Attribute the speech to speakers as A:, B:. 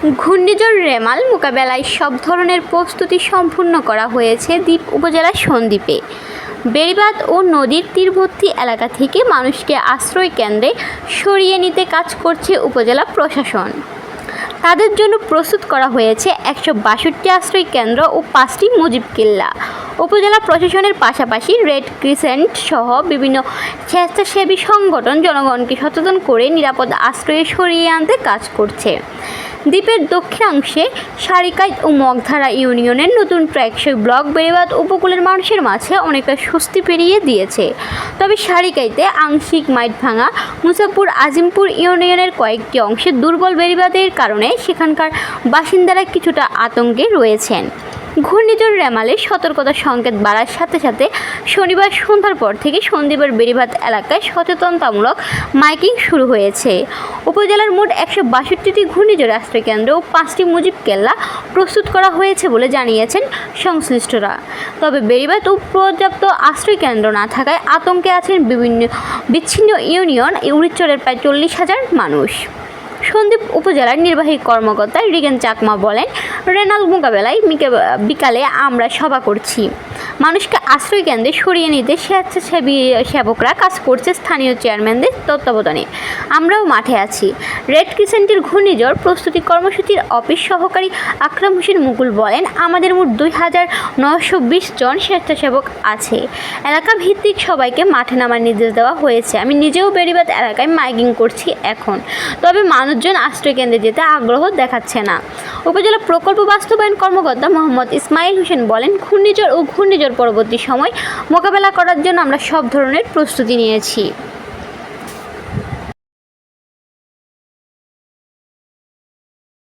A: ঘূর্ণিঝড় রেমাল মোকাবেলায় সব ধরনের প্রস্তুতি সম্পূর্ণ করা হয়েছে দ্বীপ উপজেলার সন্দ্বীপে। বেড়িবাঁধ ও নদীর তীরবর্তী এলাকা থেকে মানুষকে আশ্রয় কেন্দ্রে সরিয়ে নিতে কাজ করছে উপজেলা প্রশাসন। তাদের জন্য প্রস্তুত করা হয়েছে একশো বাষট্টি আশ্রয় কেন্দ্র ও পাঁচটি মুজিব কিল্লা। উপজেলা প্রশাসনের পাশাপাশি রেড ক্রিসেন্ট সহ বিভিন্ন স্বেচ্ছাসেবী সংগঠন জনগণকে সচেতন করে নিরাপদ আশ্রয়ে সরিয়ে আনতে কাজ করছে। দ্বীপের দক্ষিণাংশে সারিকাইত ও মগধারা ইউনিয়নের নতুন ট্র্যাকশই ব্লক বেড়িবাদ উপকূলের মানুষের মাঝে অনেকটা স্বস্তি পেরিয়ে দিয়েছে। তবে সারিকাইতে আংশিক মাইট ভাঙা মুসাপুর আজিমপুর ইউনিয়নের কয়েকটি অংশে দুর্বল বেড়িবাদের কারণে সেখানকার বাসিন্দারা কিছুটা আতঙ্কে রয়েছেন। ঘূর্ণিঝড় রেমালে সতর্কতা সংকেত বাড়ার সাথে সাথে শনিবার সন্ধ্যার পর থেকে সন্দ্বীপের বেড়িবাঁধ এলাকায় সচেতনতামূলক মাইকিং শুরু হয়েছে। উপজেলার মোট একশো বাষট্টিটি ঘূর্ণিঝড় আশ্রয়কেন্দ্র ও পাঁচটি মুজিব কেল্লা প্রস্তুত করা হয়েছে বলে জানিয়েছেন সংশ্লিষ্টরা। তবে বেড়িবাঁধ ও পর্যাপ্ত আশ্রয়কেন্দ্র না থাকায় আতঙ্কে আছেন বিভিন্ন বিচ্ছিন্ন ইউনিয়ন উড়িচরের প্রায় চল্লিশ হাজার মানুষ। সন্দ্বীপ উপজেলার নির্বাহী কর্মকর্তা রিগেন চাকমা বলেন রেনাল মোকাবেলায় মিকে- বিকালে আমরা সভা করছি। মানুষকে আশ্রয় কেন্দ্রে সরিয়ে নিতে স্বেচ্ছাসেবী সেবকরা কাজ করছে স্থানীয় চেয়ারম্যানদের তত্ত্বাবধানে। আমরাও মাঠে আছি। রেড ক্রিসেন্টের ঘূর্ণিঝড় প্রস্তুতি কর্মসূচির অফিস সহকারী আকরাম হোসেন মুকুল বলেন, আমাদের মোট দুই হাজার নশো বিশ জন স্বেচ্ছাসেবক আছে। এলাকা ভিত্তিক সবাইকে মাঠে নামার নির্দেশ দেওয়া হয়েছে। আমি নিজেও বেড়িবাদ এলাকায় মাইকিং করছি এখন। তবে মানুষজন আশ্রয় কেন্দ্রে যেতে আগ্রহ দেখাচ্ছে না। উপজেলা প্রকল্প বাস্তবায়ন কর্মকর্তা মোহাম্মদ ইসমাইল হোসেন বলেন, ঘূর্ণিঝড় ও ঘূর্ণিঝড় পরবর্তী সময় মোকাবেলা করার জন্য আমরা সব ধরনের প্রস্তুতি নিয়েছি।